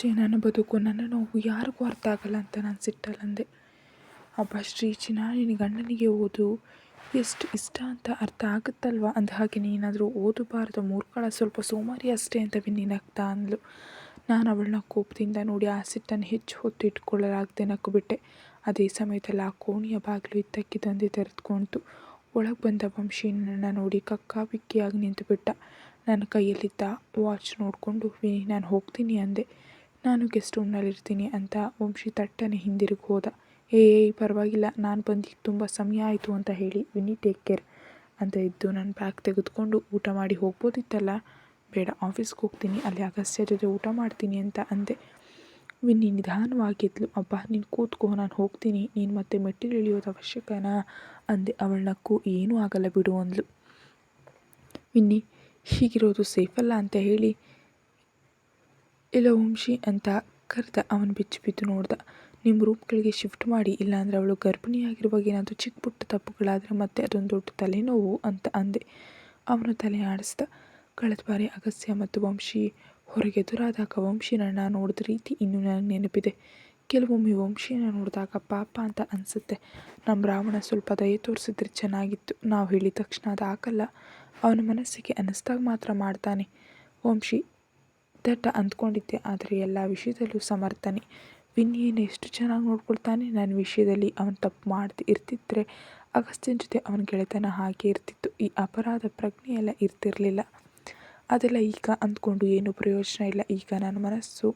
ಛೇ ನನ್ನ ಬದುಕು ನನ್ನ ನೋವು, ಯಾರಿಗೂ ಅರ್ಥ ಆಗಲ್ಲ ಅಂತ ನಾನು ಸಿಟ್ಟಲ್ಲಂದೆ. ಅಬ್ಬ, ಶ್ರೀ ಚಿನ್ನ, ನಿನ್ನ ಗಂಡನಿಗೆ ಓದು. ಎಷ್ಟು ಇಷ್ಟ ಅಂತ ಅರ್ಥ ಆಗುತ್ತಲ್ವಾ? ಅಂದ ಹಾಗೆ ನೀನಾದರೂ ಓದಬಾರ್ದು ಮೂರ್ಖಳ, ಸ್ವಲ್ಪ ಸೋಮಾರಿ ಅಷ್ಟೇ ಅಂತ ನಗ್ತಾ ಅಂದಳು ನಾನು ಅವಳನ್ನ ಕೋಪದಿಂದ ನೋಡಿ ಆ ಸಿಟ್ಟನ್ನು ಹೆಚ್ಚು ಹೊತ್ತು ಇಟ್ಕೊಳ್ಳಲಾಗದೆ ನಕ್ಕು ಬಿಟ್ಟೆ ಅದೇ ಸಮಯದಲ್ಲಿ ಆ ಕೋಣೆಯ ಬಾಗಿಲು ಇದ್ದಕ್ಕಿದ್ದಂತೆ ತೆರೆದುಕೊಂಡು ಒಳಗೆ ಬಂದ ವಂಶಿ ನನ್ನ ನೋಡಿ ಕಕ್ಕಾಬಿಕ್ಕಿಯಾಗಿ ನಿಂತುಬಿಟ್ಟ. ನನ್ನ ಕೈಯಲ್ಲಿದ್ದ ವಾಚ್ ನೋಡಿಕೊಂಡು ವಿನಿ ನಾನು ಹೋಗ್ತೀನಿ ಅಂದೆ. ನಾನು ಗೆಸ್ಟ್ ರೂಮ್ನಲ್ಲಿರ್ತೀನಿ ಅಂತ ವಂಶಿ ತಟ್ಟನೆ ಹಿಂದಿರುಗಿ ಹೋದ. ಏಯ್, ಪರವಾಗಿಲ್ಲ, ನಾನು ಬಂದು ತುಂಬ ಸಮಯ ಆಯಿತು ಅಂತ ಹೇಳಿ ವಿನಿ ಟೇಕ್ ಕೇರ್ ಅಂತ ಇದ್ದು ನಾನು ಬ್ಯಾಗ್ ತೆಗೆದುಕೊಂಡು ಊಟ ಮಾಡಿ ಹೋಗ್ಬೋದಿತ್ತಲ್ಲ? ಬೇಡ ಆಫೀಸ್ಗೆ ಹೋಗ್ತೀನಿ, ಅಲ್ಲಿ ಅಗಸ್ಯ ಜೊತೆ ಊಟ ಮಾಡ್ತೀನಿ ಅಂತ ಅಂದೆ. ವಿನ್ನಿ ನಿಧಾನವಾಗಿದ್ಲು ಅಬ್ಬ, ನೀನು ಕೂತ್ಕೋ, ನಾನು ಹೋಗ್ತೀನಿ, ನೀನು ಮತ್ತೆ ಮೆಟ್ಟಿಲು ಇಳಿಯೋದು ಅವಶ್ಯಕನಾ? ಅಂದೆ. ಅವಳ ನಕ್ಕು, ಏನೂ ಆಗಲ್ಲ ಬಿಡು, ಅಂದ್ಲು. ವಿನ್ನಿ ಹೀಗಿರೋದು ಸೇಫಲ್ಲ ಅಂತ ಹೇಳಿ ಇಲ್ಲ ವಂಶಿ ಅಂತ ಕರೆದ ಅವನು ಬಿಚ್ಚು ಬಿದ್ದು ನೋಡ್ದ. ನಿಮ್ಮ ರೂಮ್ಗಳಿಗೆ ಶಿಫ್ಟ್ ಮಾಡಿ, ಇಲ್ಲಾಂದರೆ ಅವಳು ಗರ್ಭಿಣಿಯಾಗಿರುವಾಗ ಏನಾದರೂ ಚಿಕ್ಕ ಪುಟ್ಟ ತಪ್ಪುಗಳಾದರೆ ಮತ್ತೆ ಅದೊಂದು ದೊಡ್ಡ ತಲೆನೋವು ಅಂತ ಅಂದೆ. ಅವನು ತಲೆ ಆಡಿಸ್ದ. ಕಳೆದ ಬಾರಿ ಅಗಸ್ಯ ಮತ್ತು ವಂಶಿ ಹೊರಗೆ ಎದುರಾದಾಗ ವಂಶಿನನ್ನು ನೋಡಿದ ರೀತಿ ಇನ್ನೂ ನನಗೆ ನೆನಪಿದೆ. ಕೆಲವೊಮ್ಮೆ ವಂಶಿಯನ್ನು ನೋಡಿದಾಗ ಪಾಪ ಅಂತ ಅನಿಸುತ್ತೆ. ನಮ್ಮ ರಾವಣ ಸ್ವಲ್ಪ ದಯೆ ತೋರಿಸಿದ್ರೆ ಚೆನ್ನಾಗಿತ್ತು. ನಾವು ಹೇಳಿದ ತಕ್ಷಣ ಅದು ಹಾಕಲ್ಲ ಅವನ ಮನಸ್ಸಿಗೆ ಅನ್ನಿಸ್ದಾಗ ಮಾತ್ರ ಮಾಡ್ತಾನೆ. ವಂಶಿ ದಟ್ಟ ಅಂದ್ಕೊಂಡಿದ್ದೆ, ಆದರೆ ಎಲ್ಲ ವಿಷಯದಲ್ಲೂ ಸಮರ್ಥನೆ. ವಿನ್ನಿಯನ್ನು ಎಷ್ಟು ಚೆನ್ನಾಗಿ ನೋಡ್ಕೊಳ್ತಾನೆ? ನನ್ನ ವಿಷಯದಲ್ಲಿ ಅವನು ತಪ್ಪು ಮಾಡ್ತಿ ಇರ್ತಿದ್ರೆ ಅಗಸ್ತ್ಯನ ಜೊತೆ ಅವನ ಗೆಳೆತನ ಹಾಗೆ ಇರ್ತಿತ್ತು. ಈ ಅಪರಾಧ ಪ್ರಜ್ಞೆ ಎಲ್ಲ ಇರ್ತಿರಲಿಲ್ಲ. ಅದೆಲ್ಲ ಈಗ ಅಂದ್ಕೊಂಡು ಏನು ಪ್ರಯೋಜನ ಇಲ್ಲ. ಈಗ ನನ್ನ ಮನಸ್ಸು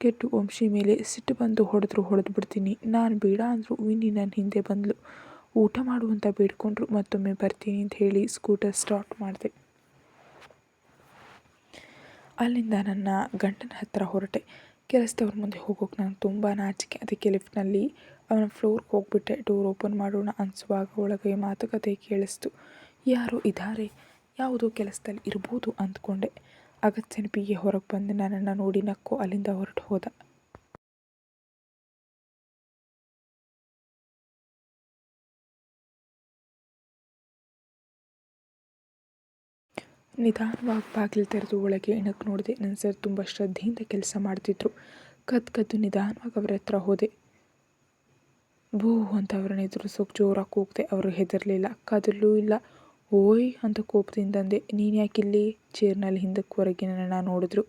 ಕೆಟ್ಟು ವಂಶಿ ಮೇಲೆ ಸಿಟ್ಟು ಬಂದು ಹೊಡೆದ್ರು ಹೊಡೆದು ಬಿಡ್ತೀನಿ ನಾನು ಬೇಡ ಅಂದರೂ ವಿನ್ನಿ ನನ್ನ ಹಿಂದೆ ಬಂದಳು ಊಟ ಮಾಡುವಂತ ಬೇಡ್ಕೊಂಡ್ರು ಮತ್ತೊಮ್ಮೆ ಬರ್ತೀನಿ ಅಂತ ಹೇಳಿ ಸ್ಕೂಟರ್ ಸ್ಟಾರ್ಟ್ ಮಾಡಿದೆ. ಅಲ್ಲಿಂದ ನನ್ನ ಗಂಡನ ಹತ್ತಿರ ಹೊರಟೆ. ಕೆಲಸದವ್ರ ಮುಂದೆ ಹೋಗೋಕೆ ನಾನು ತುಂಬ ನಾಚಿಕೆ. ಅದಕ್ಕೆ ಲಿಫ್ಟ್ನಲ್ಲಿ ಅವನ ಫ್ಲೋರ್ಗೆ ಹೋಗ್ಬಿಟ್ಟೆ. ಡೋರ್ ಓಪನ್ ಮಾಡೋಣ ಅನಿಸುವಾಗ ಒಳಗೆ ಮಾತುಕತೆ ಕೇಳಿಸ್ತು. ಯಾರೋ ಇದ್ದಾರೆ ಯಾವುದೋ ಕೆಲಸದಲ್ಲಿ ಇರ್ಬೋದು? ಅಂದ್ಕೊಂಡೆ. ಅಗತ್ಯ ಬಿಗೆ ಹೊರಗೆ ಬಂದು ನನ್ನನ್ನು ನೋಡಿ ನಕ್ಕು ಅಲ್ಲಿಂದ ಹೊರಟು ಹೋದ. ನಿಧಾನವಾಗಿ ಬಾಗಿಲು ತೆರೆದು ಒಳಗೆ ಇಣಕ್ಕೆ ನೋಡಿದೆ ನನ್ನ ಸರ್ ತುಂಬ ಶ್ರದ್ಧೆಯಿಂದ ಕೆಲಸ ಮಾಡ್ತಿದ್ರು. ಕದ್ದು ಕದ್ದು ನಿಧಾನವಾಗಿ ಅವರ ಹತ್ರ ಹೋದೆ. ಭೂ ಅಂತ ಅವ್ರನ್ನ ಎದುರಿಸೋಕೆ ಜೋರಾಗಿ ಕೂಗ್ದೆ. ಅವರು ಹೆದರಲಿಲ್ಲ. ಕದಲ್ಲೂ ಇಲ್ಲ. ಓಯ್ ಅಂತ ಕೋಪದಿಂದ ಅಂದೆ. ನೀನು ಯಾಕಿಲ್ಲಿ ಚೇರ್ನಲ್ಲಿ ಹಿಂದಕ್ಕೆ ಹೊರಗೆ ನನ್ನ ನೋಡಿದ್ರು.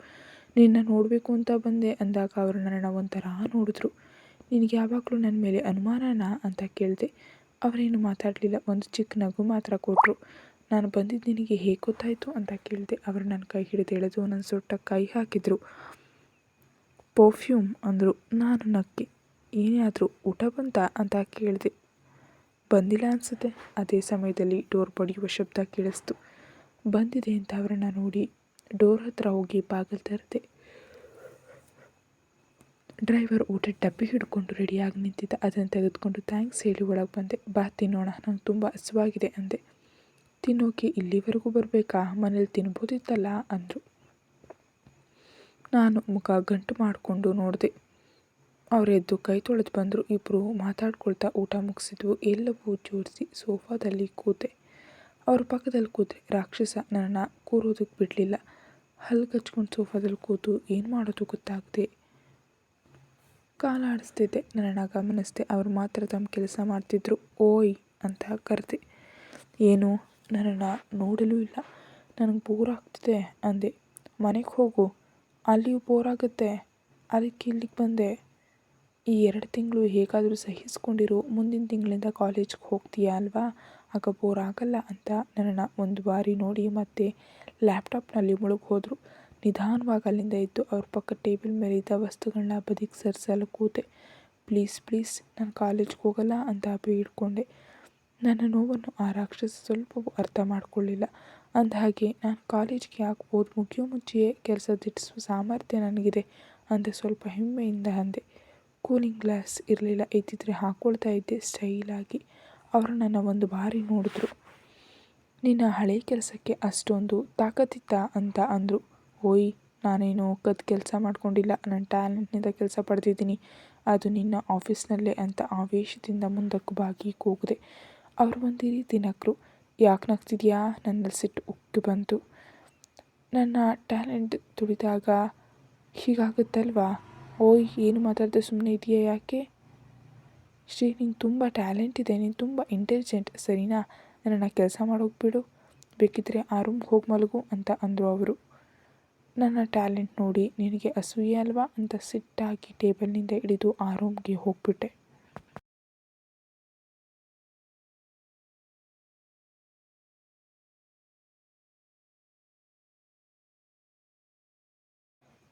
ನಿನ್ನ ನೋಡಬೇಕು ಅಂತ ಬಂದೆ. ಅಂದಾಗ ಅವರು ನನ್ನನ್ನು ಒಂಥರ ನೋಡಿದ್ರು. ನಿನಗೆ ಯಾವಾಗಲೂ ನನ್ನ ಮೇಲೆ ಅನುಮಾನನಾ? ಅಂತ ಕೇಳಿದೆ. ಅವರೇನು ಮಾತಾಡಲಿಲ್ಲ. ಒಂದು ಚಿಕ್ಕ ನಗು ಮಾತ್ರ ಕೊಟ್ಟರು ನಾನು ಬಂದಿದ್ದು ನಿನಗೆ ಹೇಗೆ ಗೊತ್ತಾಯಿತು ಅಂತ ಕೇಳಿದೆ ಅವರು ನನ್ನ ಕೈ ಹಿಡಿದು ಎಳೆದು ನನ್ನ ಸೊಟ್ಟ ಕೈ ಹಾಕಿದರು. ಪರ್ಫ್ಯೂಮ್ ಅಂದರು. ನಾನು ನಕ್ಕೆ, ಏನೇ ಆದರೂ ಊಟ ಬಂತ ಅಂತ ಕೇಳಿದೆ. ಬಂದಿಲ್ಲ ಅನಿಸುತ್ತೆ. ಅದೇ ಸಮಯದಲ್ಲಿ ಡೋರ್ ಬಡಿಯುವ ಶಬ್ದ ಕೇಳಿಸ್ತು. ಬಂದಿದೆ ಅಂತ ಅವರನ್ನು ನೋಡಿ ಡೋರ್ ಹತ್ರ ಹೋಗಿ ಬಾಗಿಲು ತೆರೆದೆ. ಡ್ರೈವರ್ ಊಟ ಡಬ್ಬಿ ಹಿಡ್ಕೊಂಡು ರೆಡಿಯಾಗಿ ನಿಂತಿದ್ದ. ಅದನ್ನು ತೆಗೆದುಕೊಂಡು ಥ್ಯಾಂಕ್ಸ್ ಹೇಳಿ ಒಳಗೆ ಬಂದೆ. ಬಾ ತಿನ್ನೋಣ. ನಂಗೆ ತುಂಬ ಹಸುವಾಗಿದೆ ಅಂದೆ. ತಿನ್ನೋಕೆ ಇಲ್ಲಿವರೆಗೂ ಬರಬೇಕಾ? ಮನೇಲಿ ತಿನ್ಬೋದಿತ್ತಲ್ಲ? ಅಂದರು. ನಾನು ಮುಖ ಗಂಟು ಮಾಡಿಕೊಂಡು ನೋಡಿದೆ. ಅವರೆದ್ದು ಕೈ ತೊಳೆದು ಬಂದರು. ಇಬ್ಬರು ಮಾತಾಡ್ಕೊಳ್ತಾ ಊಟ ಮುಗಿಸಿದ್ವು. ಎಲ್ಲವೂ ಜೋಡಿಸಿ ಸೋಫಾದಲ್ಲಿ ಕೂತೆ. ಅವ್ರ ಪಕ್ಕದಲ್ಲಿ ಕೂತೆ ರಾಕ್ಷಸ ನನ್ನ ಕೂರೋದಕ್ಕೆ ಬಿಡಲಿಲ್ಲ. ಹಲ್ಲು ಕಚ್ಕೊಂಡು ಸೋಫಾದಲ್ಲಿ ಕೂತು ಏನು ಮಾಡೋದು ಗೊತ್ತಾಗದೆ. ಕಾಲಾಡಿಸ್ತಿದ್ದೆ. ನನ್ನ ಗಮನಿಸ್ದೆ. ಅವ್ರು ಮಾತ್ರ ತಮ್ಮ ಕೆಲಸ ಮಾಡ್ತಿದ್ರು. ಓಯ್ ಅಂತ ಕರೆದೆ. ಏನು? ನನ್ನನ್ನು ನೋಡಲೂ ಇಲ್ಲ. ನನಗೆ ಬೋರ್ ಆಗ್ತಿದೆ ಅಂದೆ. ಮನೆಗೆ ಹೋಗು. ಅಲ್ಲಿಯೂ ಬೋರ್ ಆಗುತ್ತೆ ಅದಕ್ಕೆ ಇಲ್ಲಿಗೆ ಬಂದೆ. ಈ ಎರಡು ತಿಂಗಳು ಹೇಗಾದರೂ ಸಹಿಸ್ಕೊಂಡಿರು. ಮುಂದಿನ ತಿಂಗಳಿಂದ ಕಾಲೇಜ್ಗೆ ಹೋಗ್ತೀಯಾ ಅಲ್ವಾ? ಆಗ ಬೋರ್ ಆಗಲ್ಲ ಅಂತ ನನ್ನನ್ನು ಒಂದು ಬಾರಿ ನೋಡಿ ಮತ್ತೆ ಲ್ಯಾಪ್ಟಾಪ್ನಲ್ಲಿ ಮುಳುಗಿ ಹೋದರು. ನಿಧಾನವಾಗಿ ಅಲ್ಲಿಂದ ಇದ್ದು ಅವ್ರ ಪಕ್ಕ ಟೇಬಲ್ ಮೇಲೆ ಇದ್ದ ವಸ್ತುಗಳನ್ನ ಬದಿಗೆ ಸರಿಸಲು ಕೂತೆ. ಪ್ಲೀಸ್ ಪ್ಲೀಸ್, ನಾನು ಕಾಲೇಜ್ಗೆ ಹೋಗಲ್ಲ ಅಂತ ಬೇಡ್ಕೊಂಡೆ ನನ್ನ ನೋವನ್ನು ಆ ರಾಕ್ಷಸ ಸ್ವಲ್ಪವೂ ಅರ್ಥ ಮಾಡಿಕೊಳ್ಳಿಲ್ಲ. ಅಂದಹಾಗೆ, ನಾನು ಕಾಲೇಜ್ಗೆ ಹಾಕ್ಬೋದು ಮುಗಿಯೋ ಮುಂಚೆಯೇ ಕೆಲಸ ದಿಟ್ಟಿಸುವ ಸಾಮರ್ಥ್ಯ ನನಗಿದೆ ಅಂತ ಸ್ವಲ್ಪ ಹೆಮ್ಮೆಯಿಂದ ಅಂದೆ. ಕೂಲಿಂಗ್ ಗ್ಲಾಸ್ ಇರಲಿಲ್ಲ ಇದ್ದಿದ್ದರೆ ಹಾಕ್ಕೊಳ್ತಾ ಇದ್ದೆ ಸ್ಟೈಲಾಗಿ ಅವರು ನನ್ನ ಒಂದು ಬಾರಿ ನೋಡಿದ್ರು. ನಿನ್ನ ಹಳೆ ಕೆಲಸಕ್ಕೆ ಅಷ್ಟೊಂದು ತಾಕತ್ತಿತ್ತ ಅಂತ ಅಂದರು. ಓಯ್, ನಾನೇನು ಕದ್ದು ಕೆಲಸ ಮಾಡ್ಕೊಂಡಿಲ್ಲ ನನ್ನ ಟ್ಯಾಲೆಂಟ್ನಿಂದ ಕೆಲಸ ಪಡೆದಿದ್ದೀನಿ. ಅದು ನಿನ್ನ ಆಫೀಸ್ನಲ್ಲೇ ಅಂತ ಆವೇಶದಿಂದ ಮುಂದಕ್ಕೆ ಬಾಗಿ ಕೂಗಿದೆ ಅವರು ಬಂದಿರಿ ರೀತಿ ನಕ್ಕರು ಯಾಕೆ ನಗ್ತಿದ್ಯಾ? ನನ್ನಲ್ಲಿ ಸಿಟ್ಟು ಉಕ್ಕಿ ಬಂತು. ನನ್ನ ಟ್ಯಾಲೆಂಟ್ ತುಳಿದಾಗ ಹೀಗಾಗುತ್ತಲ್ವಾ? ಓಯ್, ಏನು ಮಾತಾಡದೆ ಸುಮ್ಮನೆ ಇದೆಯಾ ಯಾಕೆ? ಶ್ರೀ ನಿಂಗೆ ತುಂಬ ಟ್ಯಾಲೆಂಟ್ ಇದೆ, ನೀನು ತುಂಬ ಇಂಟೆಲಿಜೆಂಟ್. ಸರಿನಾ? ನನ್ನನ್ನು ಕೆಲಸ ಮಾಡೋಕೆ ಬಿಡು. ಬೇಕಿದ್ದರೆ ಆ ರೂಮ್ಗೆ ಹೋಗಿ ಮಲಗು ಅಂತ ಅಂದರು ಅವರು. ನನ್ನ ಟ್ಯಾಲೆಂಟ್ ನೋಡಿ ನಿನಗೆ ಅಸೂಯೆ ಅಲ್ವಾ? ಅಂತ ಸಿಟ್ಟಾಗಿ ಟೇಬಲ್ನಿಂದ ಹಿಡಿದು ಆ ರೂಮ್ಗೆ ಹೋಗ್ಬಿಟ್ಟೆ.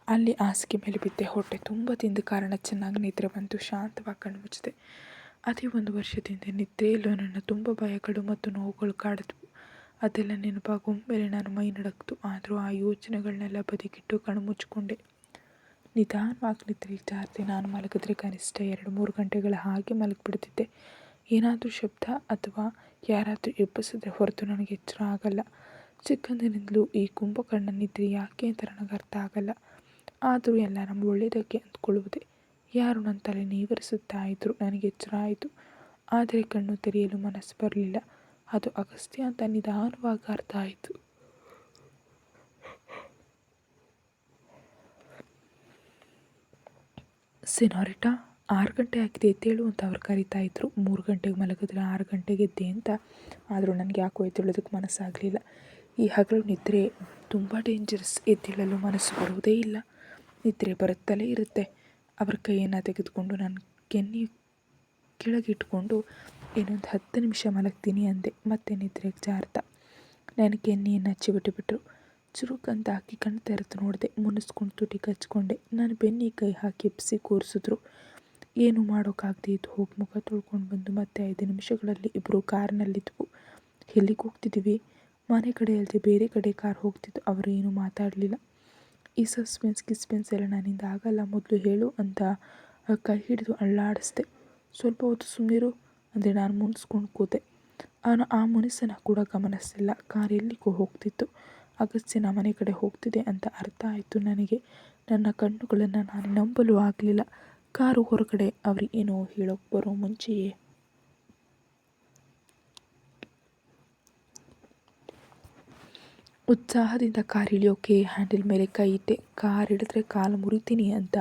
ಅಲ್ಲಿ ಹಾಸಿಗೆ ಮೇಲೆ ಬಿದ್ದೆ. ಹೊಟ್ಟೆ ತುಂಬ ತಿಂದ ಕಾರಣ ಚೆನ್ನಾಗಿ ನಿದ್ರೆ ಬಂತು ಶಾಂತವಾಗಿ ಕಣ್ಣು ಮುಚ್ಚಿದೆ. ಅದೇ ಒಂದು ವರ್ಷದಿಂದ ನಿದ್ರೆಯಲ್ಲೂ ನನ್ನ ತುಂಬ ಭಯಗಳು ಮತ್ತು ನೋವುಗಳು ಕಾಡಿದ್ವು. ಅದೆಲ್ಲ ನೆನಪಾಗೊಮ್ಮೆಲೆ ನಾನು ಮೈ ನಡಕ್ತು ಆದರೂ ಆ ಯೋಚನೆಗಳನ್ನೆಲ್ಲ ಬದಿಗಿಟ್ಟು ಕಣ್ಣು ಮುಚ್ಚಿಕೊಂಡೆ. ನಿಧಾನವಾಗಿ ನಿದ್ರೆ ಜಾರದೆ ನಾನು ಮಲಗಿದ್ರೆ ಕನಿಷ್ಠ ಎರಡು ಮೂರು ಗಂಟೆಗಳ ಹಾಗೆ ಮಲಗಿಬಿಡ್ತಿದ್ದೆ. ಏನಾದರೂ ಶಬ್ದ ಅಥವಾ ಯಾರಾದರೂ ಎಬ್ಬಿಸಿದ್ರೆ ಹೊರತು ನನಗೆ ಎಚ್ಚರ ಆಗಲ್ಲ. ಚಿಕ್ಕಂದಿನಿಂದಲೂ ಈ ಕುಂಭಕರ್ಣ ನಿದ್ರೆ ಯಾಕೆ ಅಂತ ನನಗೆ ಅರ್ಥ ಆಗಲ್ಲ. ಆದರೂ ಎಲ್ಲ ನಮ್ಮ ಒಳ್ಳೆಯದಕ್ಕೆ ಅಂದ್ಕೊಳ್ಳುವುದೇ? ಯಾರು ನನ್ನ ತಲೆ ನೀವರಿಸುತ್ತಾ ಇದ್ದರು ನನಗೆ ಎಚ್ಚರ ಆಯಿತು ಆದರೆ ಕಣ್ಣು ತೆರೆಯಲು ಮನಸ್ಸು ಬರಲಿಲ್ಲ. ಅದು ಅಗಸ್ತ್ಯ ಅಂತ ನಿಧಾನವಾಗಿ ಅರ್ಥ ಆಯಿತು. ಸಿನಾರಿಟಾ, ಆರು ಗಂಟೆ ಆಗಿದೆ ಎದ್ದೇಳು ಅಂತ ಅವ್ರು ಕರಿತಾ ಇದ್ರು. ಮೂರು ಗಂಟೆಗೆ ಮಲಗಿದ್ರೆ ಆರು ಗಂಟೆಗೆ ಎದ್ದೆ ಅಂತ. ಆದರೂ ನನಗೆ ಯಾಕೋ ಎದ್ದೇಳೋದಕ್ಕೆ ಮನಸ್ಸಾಗಲಿಲ್ಲ. ಈ ಹಗಲು ನಿದ್ರೆ ತುಂಬ ಡೇಂಜರಸ್ ಎದ್ದೇಳಲು ಮನಸ್ಸು ಬರುವುದೇ ಇಲ್ಲ. ನಿದ್ರೆ ಬರುತ್ತಲೇ ಇರುತ್ತೆ. ಅವರ ಕೈಯನ್ನು ತೆಗೆದುಕೊಂಡು ನಾನು ಕೆನ್ನೆ ಕೆಳಗಿಟ್ಕೊಂಡು ಇನ್ನೊಂದು ಹತ್ತು ನಿಮಿಷ ಮಲಗ್ತೀನಿ ಅಂದೆ. ಮತ್ತೆ ನಿದ್ರೆಗೆ ಜಾರ್ತ ನಾನು ಕೆನ್ನೆಯನ್ನು ಹಚ್ಚಿಬಿಟ್ಟುಬಿಟ್ರು ಚುರುಕಂತ ಹಾಕಿ ಕಣ್ಣು ತೆರೆದು ನೋಡಿದೆ. ಮುನಿಸ್ಕೊಂಡು ತುಟಿ ಕಚ್ಕೊಂಡೆ. ನಾನು ಬೆನ್ನಿ ಕೈ ಹಾಕಿ ಎಬ್ಬಿಸಿ ಕೂರಿಸಿದ್ರು. ಏನು ಮಾಡೋಕ್ಕಾಗದೆ ಇದ್ದು ಹೋಗಿ ಮುಖ ತೊಳ್ಕೊಂಡು ಬಂದು ಮತ್ತೆ ಐದು ನಿಮಿಷಗಳಲ್ಲಿ ಇಬ್ಬರು ಕಾರ್ನಲ್ಲಿದ್ವು. ಎಲ್ಲಿಗೆ ಹೋಗ್ತಿದ್ದೀವಿ ಮನೆ ಕಡೆ ಅಲ್ಲದೆ ಬೇರೆ ಕಡೆ ಕಾರ್ ಹೋಗ್ತಿದ್ದು ಅವರು ಏನೂ ಮಾತಾಡಲಿಲ್ಲ. ಈ ಸಸ್ಪೆನ್ಸ್ ಕಿಸ್ಪೆನ್ಸ್ ಎಲ್ಲ ನನ್ನಿಂದ ಆಗಲ್ಲ, ಮೊದಲು ಹೇಳು ಅಂತ ಕೈ ಹಿಡಿದು ಅಳ್ಳಾಡಿಸ್ದೆ. ಸ್ವಲ್ಪ ಹೊತ್ತು ಸುಮ್ಮನಿರು ಅಂದರೆ ನಾನು ಮುನಿಸ್ಕೊಂಡು ಕೂತೆ. ಅವನು ಆ ಮುನಿಸನ್ನು ಕೂಡ ಗಮನಿಸಲಿಲ್ಲ. ಕಾರ್ ಎಲ್ಲಿಗೋ ಹೋಗ್ತಿತ್ತು. ಅಗಸ್ತ್ಯನ ಮನೆ ಕಡೆ ಹೋಗ್ತಿದೆ ಅಂತ ಅರ್ಥ ಆಯಿತು ನನಗೆ. ನನ್ನ ಕಣ್ಣುಗಳನ್ನು ನಾನು ನಂಬಲು ಆಗಲಿಲ್ಲ. ಕಾರು ಹೊರಗಡೆ ಏನೋ ಹೇಳೋಕ್ಕೆ ಬರೋ ಮುಂಚೆಯೇ ಉತ್ಸಾಹದಿಂದ ಕಾರ್ ಇಳಿಯೋಕೆ ಹ್ಯಾಂಡಲ್ ಮೇಲೆ ಕೈ ಇಟ್ಟೆ. ಕಾರ್ ಹಿಡಿದ್ರೆ ಕಾಲು ಮುರಿತೀನಿ ಅಂತ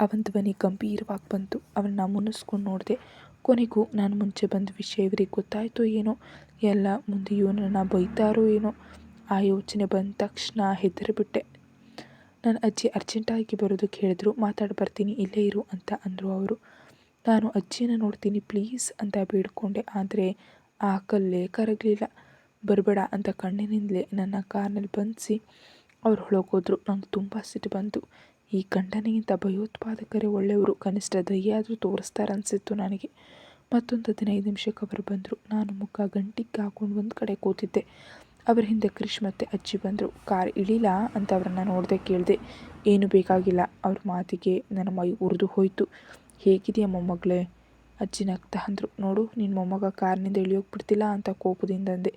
ಅವನ ಧ್ವನಿ ಗಂಭೀರವಾಗಿ ಬಂತು. ಅವನ್ನ ಮುನ್ನಿಸ್ಕೊಂಡು ನೋಡಿದೆ. ಕೊನೆಗೂ ನಾನು ಮುಂಚೆ ಬಂದ ವಿಷಯ ಇವರಿಗೆ ಗೊತ್ತಾಯಿತೋ ಏನೋ? ಎಲ್ಲ ಮುಂದೆಯೂ ನನ್ನ ಬೈತಾರೋ ಏನೋ? ಆ ಯೋಚನೆ ಬಂದ ತಕ್ಷಣ ಹೆದರಿಬಿಟ್ಟೆ. ನನ್ನ ಅಜ್ಜಿ ಅರ್ಜೆಂಟಾಗಿ ಬರೋದಕ್ಕೆ ಕೇಳಿದ್ರು, ಮಾತಾಡಿ ಬರ್ತೀನಿ, ಇಲ್ಲೇ ಇರು ಅಂತ ಅಂದರು ಅವರು. ನಾನು ಅಜ್ಜಿನ ನೋಡ್ತೀನಿ ಪ್ಲೀಸ್ ಅಂತ ಬೇಡ್ಕೊಂಡೆ. ಆದರೆ ಆ ಕಲ್ಲೇ ಕರಗಲಿಲ್ಲ. ಬರಬೇಡ ಅಂತ ಕಣ್ಣಿನಿಂದಲೇ ನನ್ನ ಕಾರ್ನಲ್ಲಿ ಬಂಧಿಸಿ ಅವ್ರು ಹೊಳಗೋದ್ರು. ನಂಗೆ ತುಂಬ ಸಿಟ್ಟು ಬಂತು. ಈ ಗಂಡನಿಗಿಂತ ಭಯೋತ್ಪಾದಕರೇ ಒಳ್ಳೆಯವರು. ಕನಿಷ್ಠ ದಯ್ಯ ಆದರೂ ತೋರಿಸ್ತಾರೆ ಅನಿಸಿತ್ತು ನನಗೆ. ಮತ್ತೊಂದು ಹದಿನೈದು ನಿಮಿಷಕ್ಕೆ ಅವರು ಬಂದರು. ನಾನು ಮುಖ ಗಂಟಿಗೆ ಹಾಕೊಂಡು ಒಂದು ಕಡೆ ಕೂತಿದ್ದೆ. ಅವರ ಹಿಂದೆ ಕ್ರಿಶ್ ಮತ್ತು ಅಜ್ಜಿ ಬಂದರು. ಕಾರ್ ಇಳಿಲ್ಲ ಅಂತ ಅವರನ್ನು ನೋಡದೆ ಕೇಳಿದೆ, ಏನು ಬೇಕಾಗಿಲ್ಲ. ಅವ್ರ ಮಾತಿಗೆ ನನ್ನ ಮೈ ಉರಿದು ಹೋಯಿತು. ಹೇಗಿದೆಯಾ ಮೊಮ್ಮಗಳೇ? ಅಜ್ಜಿ ನಗ್ತಾ ಅಂದರು. ನೋಡು ನಿನ್ನ ಮೊಮ್ಮಗ ಕಾರ್ನಿಂದ ಇಳಿಯೋಕೆ ಬಿಡ್ತಿಲ್ಲ ಅಂತ ಕೋಪದಿಂದ ಅಂದೆ.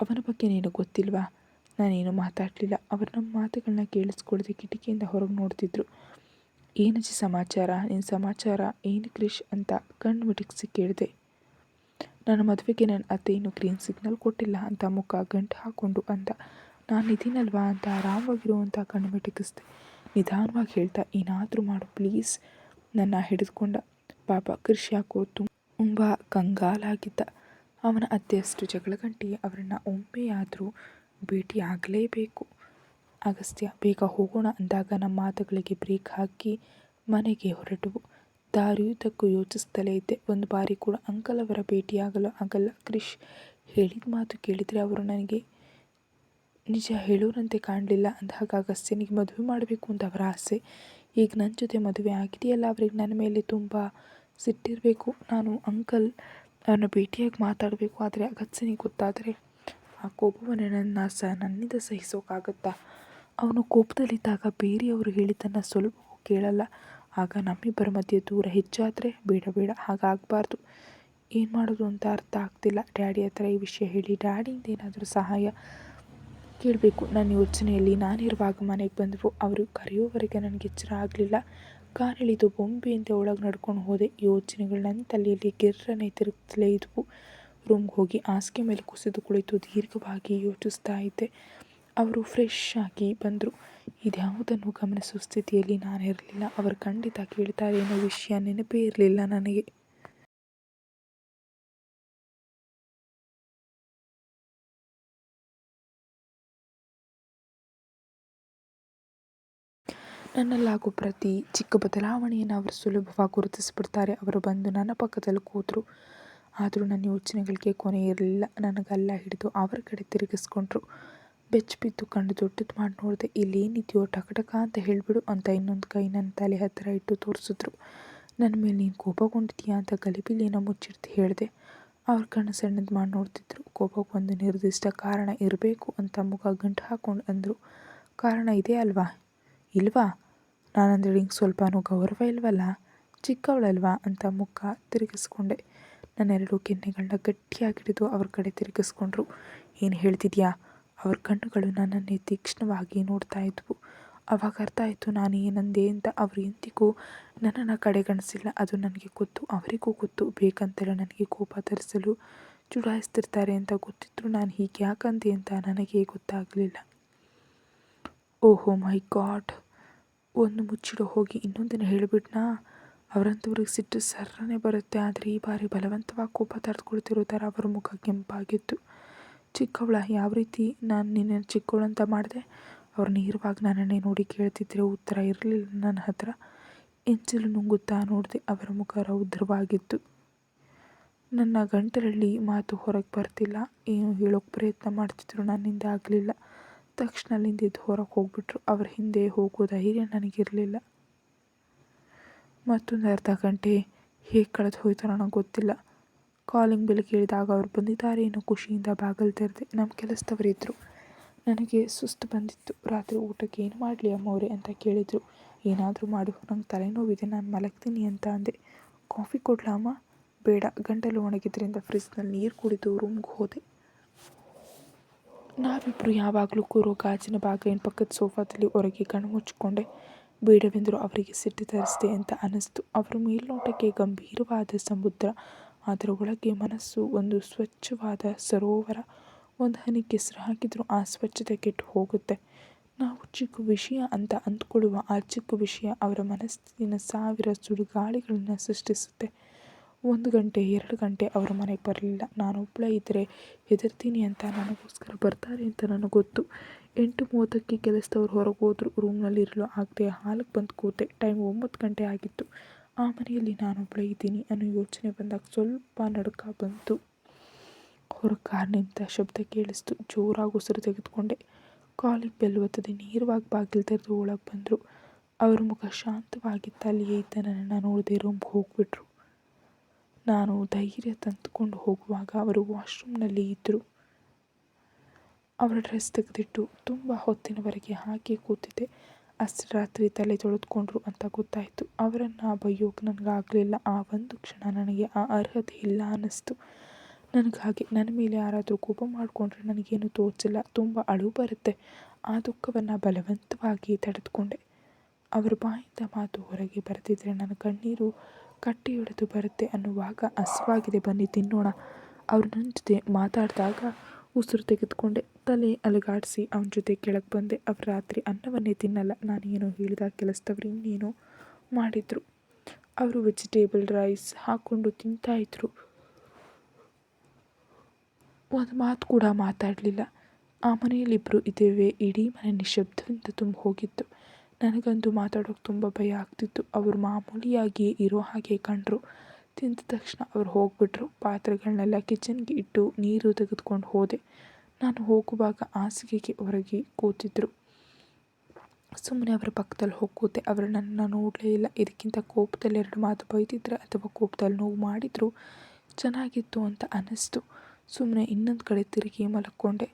ಅವನ ಬಗ್ಗೆ ನೀನು ಗೊತ್ತಿಲ್ವಾ? ನಾನೇನು ಮಾತಾಡಲಿಲ್ಲ. ಅವರು ನಮ್ಮ ಮಾತುಗಳನ್ನ ಕೇಳಿಸ್ಕೊಳ್ದೆ ಕಿಟಕಿಯಿಂದ ಹೊರಗೆ ನೋಡ್ತಿದ್ರು. ಏನಜ್ಜಿ ಸಮಾಚಾರ? ನಿನ್ನ ಸಮಾಚಾರ ಏನು ಕ್ರಿಶ್ ಅಂತ ಕಣ್ಣು ಮಿಟುಕಿಸಿ ಕೇಳಿದೆ. ನನ್ನ ಮದುವೆಗೆ ನನ್ನ ಅತ್ತೆ ಇನ್ನೂ ಗ್ರೀನ್ ಸಿಗ್ನಲ್ ಕೊಟ್ಟಿಲ್ಲ ಅಂತ ಮುಖ ಗಂಟು ಹಾಕ್ಕೊಂಡು ಅಂದ. ನಾನು ಇದೀನಲ್ವಾ ಅಂತ ಆರಾಮಾಗಿರುವಂಥ ಕಣ್ಣು ಮಿಟುಕಿಸ್ದೆ. ನಿಧಾನವಾಗಿ ಹೇಳ್ತಾ, ಏನಾದರೂ ಮಾಡು ಪ್ಲೀಸ್. ನನ್ನ ಹಿಡಿದುಕೊಂಡ. ಪಾಪ ಕೃಷಿ ಯಾಕೋ ತುಂಬ ಕಂಗಾಲಾಗಿದ್ದ. ಅವನ ಅತ್ತೆಯಷ್ಟು ಜಗಳಗಂಟಿ ಅವರನ್ನು ಒಮ್ಮೆಯಾದರೂ ಭೇಟಿಯಾಗಲೇಬೇಕು. ಅಗಸ್ತ್ಯ, ಬೇಗ ಹೋಗೋಣ ಅಂದಾಗ ನಮ್ಮ ಮಾತುಗಳಿಗೆ ಬ್ರೇಕ್ ಹಾಕಿ ಮನೆಗೆ ಹೊರಟವು. ದಾರಿಯುದ್ದಕ್ಕೂ ಯೋಚಿಸ್ತಲೇ ಇದ್ದೆ. ಒಂದು ಬಾರಿ ಕೂಡ ಅಂಕಲ್ ಅವರ ಭೇಟಿಯಾಗಲು ಆಗಲ್ಲ. ಕ್ರಿಶ್ ಹೇಳಿದ ಮಾತು ಕೇಳಿದರೆ ಅವರು ನನಗೆ, ನಿಜ ಹೇಳೋರಂತೆ ಕಾಣಲಿಲ್ಲ ಅಂದಾಗ ಅಗಸ್ತ್ಯನಿಗೆ ಮದುವೆ ಮಾಡಬೇಕು ಅಂತ ಅವರ ಆಸೆ. ಈಗ ನನ್ನ ಜೊತೆ ಮದುವೆ ಆಗಿದೆಯಲ್ಲ, ಅವರಿಗೆ ನನ್ನ ಮೇಲೆ ತುಂಬ ಸಿಟ್ಟಿರಬೇಕು. ನಾನು ಅಂಕಲ್ ಅವನ ಭೇಟಿಯಾಗಿ ಮಾತಾಡಬೇಕು, ಆದರೆ ಅಗತ್ಯನಿಗೆ ಗೊತ್ತಾದರೆ ಆ ಕೋಪವನ್ನು ನನ್ನ ಸಹ ನನ್ನಿಂದ ಸಹಿಸೋಕ್ಕಾಗತ್ತಾ ಅವನು ಕೋಪದಲ್ಲಿದ್ದಾಗ ಬೇರೆಯವರು ಹೇಳಿದ್ದನ್ನು ಸ್ವಲ್ಪವೂ ಕೇಳಲ್ಲ. ಆಗ ನಮ್ಮಿಬ್ಬರ ಮಧ್ಯೆ ದೂರ ಹೆಚ್ಚಾದರೆ ಬೇಡ ಬೇಡ, ಹಾಗಾಗಬಾರ್ದು. ಏನು ಮಾಡೋದು ಅಂತ ಅರ್ಥ ಆಗ್ತಿಲ್ಲ. ಡ್ಯಾಡಿ ಹತ್ರ ಈ ವಿಷಯ ಹೇಳಿ, ಡ್ಯಾಡಿಯಿಂದ ಏನಾದರೂ ಸಹಾಯ ಕೇಳಬೇಕು. ನನ್ನ ಯೋಚನೆಯಲ್ಲಿ ನಾನಿರುವಾಗ ಮನೆಗೆ ಬಂದವು. ಅವರು ಕರೆಯೋವರೆಗೆ ನನಗೆ ಎಚ್ಚರ ಆಗಲಿಲ್ಲ. ಕಾರಿಳಿದು ಬೊಂಬೆಯಂತೆ ಒಳಗೆ ನಡ್ಕೊಂಡು ಹೋದೆ. ಯೋಚನೆಗಳು ನನ್ನ ತಲೆಯಲ್ಲಿ ಗಿರ್ರನೆ ತಿರುಗ್ತಲೇ ಇದ್ವು. ರೂಮ್ಗೆ ಹೋಗಿ ಹಾಸಿಗೆ ಮೇಲೆ ಕುಸಿದು ಕುಳಿತು ದೀರ್ಘವಾಗಿ ಯೋಚಿಸ್ತಾ ಇದ್ದೆ. ಅವರು ಫ್ರೆಶ್ ಆಗಿ ಬಂದರು. ಇದ್ಯಾವುದನ್ನು ಗಮನಿಸುವ ಸ್ಥಿತಿಯಲ್ಲಿ ನಾನಿರಲಿಲ್ಲ. ಅವರು ಖಂಡಿತ ಕೇಳ್ತಾರೆ ಅನ್ನೋ ವಿಷಯ ನೆನಪೇ ಇರಲಿಲ್ಲ ನನಗೆ. ನನ್ನಲ್ಲಾಗೋ ಪ್ರತಿ ಚಿಕ್ಕ ಬದಲಾವಣೆಯನ್ನು ಅವರು ಸುಲಭವಾಗಿ ಗುರುತಿಸಿಬಿಡ್ತಾರೆ. ಅವರು ಬಂದು ನನ್ನ ಪಕ್ಕದಲ್ಲಿ ಕೂತರು. ಆದರೂ ನನ್ನ ಯೋಚನೆಗಳಿಗೆ ಕೊನೆ ಇರಲಿಲ್ಲ. ನನಗಲ್ಲ ಹಿಡಿದು ಅವರ ಕಡೆ ತಿರುಗಿಸ್ಕೊಂಡ್ರು. ಬೆಚ್ಚ ಬಿದ್ದು ಕಣ್ಣು ದೊಡ್ಡದು ಮಾಡಿ ನೋಡಿದೆ. ಇಲ್ಲೇನಿದೆಯೋ ಟಕ ಅಂತ ಹೇಳಿಬಿಡು ಅಂತ ಇನ್ನೊಂದು ಕೈ ನನ್ನ ತಲೆ ಹತ್ತಿರ ಇಟ್ಟು ತೋರಿಸಿದ್ರು. ನನ್ನ ಮೇಲೆ ನೀನು ಕೋಪಗೊಂಡಿದ್ದೀಯಾ ಅಂತ ಗಲಿಬಿಲಿಯನ್ನು ಮುಚ್ಚಿಡ್ತು ಹೇಳಿದೆ. ಅವ್ರ ಕಣ್ಣು ಸಣ್ಣದು ಮಾಡಿ ನೋಡ್ತಿದ್ರು. ಕೋಪಕ್ಕೆ ಒಂದು ನಿರ್ದಿಷ್ಟ ಕಾರಣ ಇರಬೇಕು ಅಂತ ಮುಖ ಗಂಟು ಹಾಕ್ಕೊಂಡು ಅಂದರು. ಕಾರಣ ಇದೆ ಅಲ್ವಾ? ಇಲ್ವಾ? ನಾನಂದ್ರೆ ಹಿಂಗೆ ಸ್ವಲ್ಪನೂ ಗೌರವ ಇಲ್ವಲ್ಲ? ಚಿಕ್ಕವಳಲ್ವಾ? ಅಂತ ಮುಖ ತಿರುಗಿಸ್ಕೊಂಡೆ. ನನ್ನೆರಡು ಕೆನ್ನೆಗಳನ್ನ ಗಟ್ಟಿಯಾಗಿ ಹಿಡಿದು ಅವ್ರ ಕಡೆ ತಿರುಗಿಸ್ಕೊಂಡ್ರು. ಏನು ಹೇಳ್ತಿದ್ಯಾ? ಅವ್ರ ಕಣ್ಣುಗಳು ನನ್ನನ್ನೇ ತೀಕ್ಷ್ಣವಾಗಿ ನೋಡ್ತಾ ಇದ್ವು. ಅವಾಗ ಅರ್ಥ ಆಯಿತು ನಾನು ಏನಂದೆ ಅಂತ ಅವರು ಎಂದಿಗೂ ನನ್ನನ್ನು ಕಡೆಗಣಿಸಿಲ್ಲ. ಅದು ನನಗೆ ಗೊತ್ತು, ಅವರಿಗೂ ಗೊತ್ತು. ಬೇಕಂತೆಲ್ಲ ನನಗೆ ಕೋಪ ತರಿಸಲು ಚುಡಾಯಿಸ್ತಿರ್ತಾರೆ ಅಂತ ಗೊತ್ತಿದ್ರು ನಾನು ಹೀಗೆ ಯಾಕಂದೆ ಅಂತ ನನಗೆ ಗೊತ್ತಾಗಲಿಲ್ಲ. ಓಹೋ ಮೈ ಗಾಡ್. ಒಂದು ಮುಚ್ಚಿಡೋ ಹೋಗಿ ಇನ್ನೊಂದಿನ ಹೇಳಿಬಿಟ್ನಾ? ಅವರಂಥವ್ರಿಗೆ ಸಿಟ್ಟು ಸರ್ರನೆ ಬರುತ್ತೆ, ಆದರೆ ಈ ಬಾರಿ ಬಲವಂತವಾಗಿ ಕೋಪ ತಡೆದುಕೊಳ್ತಿರೋ ಥರ ಅವರ ಮುಖ ಕೆಂಪಾಗಿತ್ತು. ಚಿಕ್ಕವಳ, ಯಾವ ರೀತಿ ನಾನು ನಿನ್ನ ಚಿಕ್ಕವಳಂತ ಮಾಡಿದೆ? ಅವ್ರು ನೇರವಾಗಿ ನನ್ನನ್ನೇ ನೋಡಿ ಕೇಳ್ತಿದ್ರೆ ಉತ್ತರ ಇರಲಿಲ್ಲ ನನ್ನ ಹತ್ರ. ಎಂಚಲು ನುಂಗುತ್ತಾ ನೋಡಿದೆ ಅವರ ಮುಖ ರೌದ್ರವಾಗಿತ್ತು. ನನ್ನ ಗಂಟಲಲ್ಲಿ ಮಾತು ಹೊರಗೆ ಬರ್ತಿಲ್ಲ. ಏನು ಹೇಳೋಕೆ ಪ್ರಯತ್ನ ಮಾಡ್ತಿದ್ರು ನನ್ನಿಂದ ಆಗಲಿಲ್ಲ. ತಕ್ಷಣ ಅಲ್ಲಿಂದ ಹೊರಗೆ ಹೋಗ್ಬಿಟ್ರು. ಅವ್ರ ಹಿಂದೆ ಹೋಗೋ ಧೈರ್ಯ ನನಗಿರಲಿಲ್ಲ. ಮತ್ತೊಂದು ಅರ್ಧ ಗಂಟೆ ಹೇಗೆ ಕಳೆದು ಹೋಯ್ತು ನನಗೆ ಗೊತ್ತಿಲ್ಲ. ಕಾಲಿಂಗ್ ಬಿಲ್ ಕೇಳಿದಾಗ ಅವ್ರು ಬಂದಿದ್ದಾರೆ. ಅನ್ನೋ ಖುಷಿಯಿಂದ ಬಾಗಿಲು ತೆರೆದೆ ನಮ್ಮ ಕೆಲಸದವರಿದ್ದರು ನನಗೆ ಸುಸ್ತು ಬಂದಿತ್ತು. ರಾತ್ರಿ ಊಟಕ್ಕೆ ಏನು ಮಾಡಲಿ ಅಮ್ಮವ್ರೆ ಅಂತ ಕೇಳಿದರು. ಏನಾದರೂ ಮಾಡು, ನಂಗೆ ತಲೆನೋವಿದೆ, ನಾನು ಮಲಗ್ತೀನಿ ಅಂತ ಅಂದೆ. ಕಾಫಿ ಕೊಡ್ಲಾ ಬೇಡ. ಗಂಟಲು ಒಣಗಿದ್ರಿಂದ ಫ್ರಿಜ್ನಲ್ಲಿ ನೀರು ಕುಡಿದು ರೂಮ್ಗೆ ಹೋದೆ. ನಾವಿಬ್ಬರು ಯಾವಾಗಲೂ ಕೂರೋ ಗಾಜಿನ ಬಾಗಿಲಿನ ಪಕ್ಕದ ಸೋಫಾದಲ್ಲಿ ಹೊರಗೆ ಕಣ್ಣು ಮುಚ್ಚಿಕೊಂಡೆ. ಬೇಡವೆಂದರೂ ಅವರಿಗೆ ಸಿಟ್ಟು ತರಿಸಿದೆ ಅಂತ ಅನ್ನಿಸ್ತು. ಅವರ ಮೇಲ್ನೋಟಕ್ಕೆ ಗಂಭೀರವಾದ ಸಮುದ್ರ, ಅದರ ಒಳಗೆ ಮನಸ್ಸು ಒಂದು ಸ್ವಚ್ಛವಾದ ಸರೋವರ, ಒಂದು ಹನಿ ಕೆಸರು ಹಾಕಿದರೂ ಆ ಸ್ವಚ್ಛತೆ ಕೆಟ್ಟು ಹೋಗುತ್ತೆ. ನಾವು ಚಿಕ್ಕ ವಿಷಯ ಅಂತ ಅಂದ್ಕೊಳ್ಳುವ ಆ ಚಿಕ್ಕ ವಿಷಯ ಅವರ ಮನಸ್ಸಿನ ಸಾವಿರ ಸುಡುಗಾಳಿಗಳನ್ನು ಸೃಷ್ಟಿಸುತ್ತೆ. ಒಂದು ಗಂಟೆ, ಎರಡು ಗಂಟೆ ಅವರ ಮನೆಗೆ ಬರಲಿಲ್ಲ. ನಾನು ಒಬ್ಬಳೇ ಇದ್ದರೆ ಹೆದರ್ತೀನಿ ಅಂತ ನನಗೋಸ್ಕರ ಬರ್ತಾರೆ ಅಂತ ನನಗೆ ಗೊತ್ತು ಎಂಟು ಮೂವತ್ತಕ್ಕೆ ಕೆಲಸದವ್ರು ಹೊರಗೆ ಹೋದ್ರು ರೂಮ್ನಲ್ಲಿ ಇರಲು ಆಗದೆ ಹಾಲಕ್ಕೆ ಬಂದು ಕೂತೆ ಟೈಮ್ ಒಂಬತ್ತು ಗಂಟೆ ಆಗಿತ್ತು. ಆ ಮನೆಯಲ್ಲಿ ನಾನೊಬ್ಬಳೇ ಇದ್ದೀನಿ ಅನ್ನೋ ಯೋಚನೆ ಬಂದಾಗ ಸ್ವಲ್ಪ ನಡುಕ ಬಂತು. ಹೊರಗೆ ಕಾರ್ ನಿಂತ ಶಬ್ದ ಕೇಳಿಸ್ತು. ಜೋರಾಗಿ ಉಸಿರು ತೆಗೆದುಕೊಂಡೆ. ಕಾಲಿಗೆ ಬೆಲ್ ಒತ್ತದೆ ನೇರವಾಗಿ ಬಾಗಿಲು ತೆರೆದು ಒಳಗೆ ಬಂದರು. ಅವ್ರ ಮುಖ ಶಾಂತವಾಗಿತ್ತು. ಅಲ್ಲಿಯೇ ಇದ್ದ ನನ್ನನ್ನು ನೋಡದೆ ರೂಮ್ಗೆ ಹೋಗ್ಬಿಟ್ರು. ನಾನು ಧೈರ್ಯ ತಂದುಕೊಂಡು ಹೋಗುವಾಗ ಅವರು ವಾಶ್ರೂಮ್ನಲ್ಲಿ ಇದ್ದರು ಅವರ ಡ್ರೆಸ್ ತೆಗೆದಿಟ್ಟು ತುಂಬ ಹೊತ್ತಿನವರೆಗೆ ಹಾಗೆ ಕೂತಿದ್ದೆ. ಅಷ್ಟು ರಾತ್ರಿ ತಲೆ ತೊಳೆದುಕೊಂಡ್ರು ಅಂತ ಗೊತ್ತಾಯಿತು. ಅವರನ್ನು ಬೈಯೋಕೆ ನನಗಾಗಲಿಲ್ಲ. ಆ ಒಂದು ಕ್ಷಣ ನನಗೆ ಆ ಅರ್ಹತೆ ಇಲ್ಲ ಅನ್ನಿಸ್ತು. ನನಗೆ ನನ್ನ ಮೇಲೆ ಯಾರಾದರೂ ಕೋಪ ಮಾಡಿಕೊಂಡ್ರೆ ನನಗೇನು ತೋಚಿಲ್ಲ. ತುಂಬ ಅಳು ಬರುತ್ತೆ. ಆ ದುಃಖವನ್ನು ಬಲವಂತವಾಗಿ ತಡೆದುಕೊಂಡೆ. ಅವರ ಬಾಯಿಂದ ಮಾತು ಹೊರಗೆ ಬರೆದಿದ್ರೆ ನನ್ನ ಕಣ್ಣೀರು ಕಟ್ಟಿ ಹಿಡಿದು ಬರುತ್ತೆ ಅನ್ನುವಾಗ ಹಸಿವಾಗಿದೆ, ಬನ್ನಿ ತಿನ್ನೋಣ. ಅವ್ರ ನನ್ನ ಜೊತೆ ಮಾತಾಡಿದಾಗ ಉಸಿರು ತೆಗೆದುಕೊಂಡೆ. ತಲೆ ಅಲುಗಾಡಿಸಿ ಅವನ ಜೊತೆ ಕೆಳಗೆ ಬಂದೆ. ಅವ್ರು ರಾತ್ರಿ ಅನ್ನವನ್ನೇ ತಿನ್ನಲ್ಲ. ನಾನೇನು ಹೇಳಿದ ಕೆಲಸದವ್ರು ಇನ್ನೇನೋ ಮಾಡಿದರು. ಅವರು ವೆಜಿಟೇಬಲ್ ರೈಸ್ ಹಾಕ್ಕೊಂಡು ತಿಂತಾಯಿದ್ರು ಒಂದು ಮಾತು ಕೂಡ ಮಾತಾಡಲಿಲ್ಲ. ಆ ಮನೆಯಲ್ಲಿಬ್ಬರು ಇದ್ದೇವೆ. ಇಡೀ ಮನೆ ನಿಶಬ್ದದಿಂದ ತುಂಬ ಹೋಗಿತ್ತು ನನಗಂತೂ ಮಾತಾಡೋಕೆ ತುಂಬ ಭಯ ಆಗ್ತಿತ್ತು. ಅವರು ಮಾಮೂಲಿಯಾಗಿ ಇರೋ ಹಾಗೆ ಕಂಡರು. ತಿಂದ ತಕ್ಷಣ ಅವ್ರು ಹೋಗ್ಬಿಟ್ರು. ಪಾತ್ರೆಗಳನ್ನೆಲ್ಲ ಕಿಚನ್ಗೆ ಇಟ್ಟು ನೀರು ತೆಗೆದುಕೊಂಡು ಹೋದೆ. ನಾನು ಹೋಗುವಾಗ ಹಾಸಿಗೆಗೆ ಹೊರಗೆ ಕೂತಿದ್ರು. ಸುಮ್ಮನೆ ಅವರ ಪಕ್ಕದಲ್ಲಿ ಹೋಗಿ ಕೂತೆ ಅವರು ನನ್ನ ನೋಡಲೇ ಇಲ್ಲ. ಇದಕ್ಕಿಂತ ಕೋಪದಲ್ಲಿ ಎರಡು ಮಾತು ಬೈದಿದ್ರೆ ಅಥವಾ ಕೋಪದಲ್ಲಿ ನೋವು ಮಾಡಿದ್ರು ಚೆನ್ನಾಗಿತ್ತು ಅಂತ ಅನ್ನಿಸ್ತು. ಸುಮ್ಮನೆ ಇನ್ನೊಂದು ಕಡೆ ತಿರುಗಿ ಮಲಕ್ಕೊಂಡೆ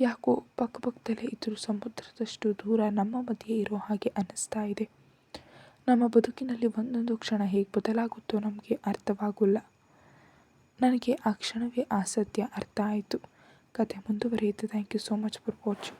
ಯಾಕೋ ಪಕ್ಕಪಕ್ಕದಲ್ಲೇ ಇದ್ದರೂ ಸಮುದ್ರದಷ್ಟು ದೂರ ನಮ್ಮ ಮಧ್ಯೆ ಇರೋ ಹಾಗೆ ಅನ್ನಿಸ್ತಾ ಇದೆ. ನಮ್ಮ ಬದುಕಿನಲ್ಲಿ ಒಂದೊಂದು ಕ್ಷಣ ಹೇಗೆ ಬದಲಾಗುತ್ತೋ ನಮಗೆ ಅರ್ಥವಾಗೋಲ್ಲ. ನನಗೆ ಆ ಕ್ಷಣವೇ ಆ ಸತ್ಯ ಅರ್ಥ ಆಯಿತು. ಕತೆ ಮುಂದುವರಿಯುತ್ತೆ. Thank you so much for watching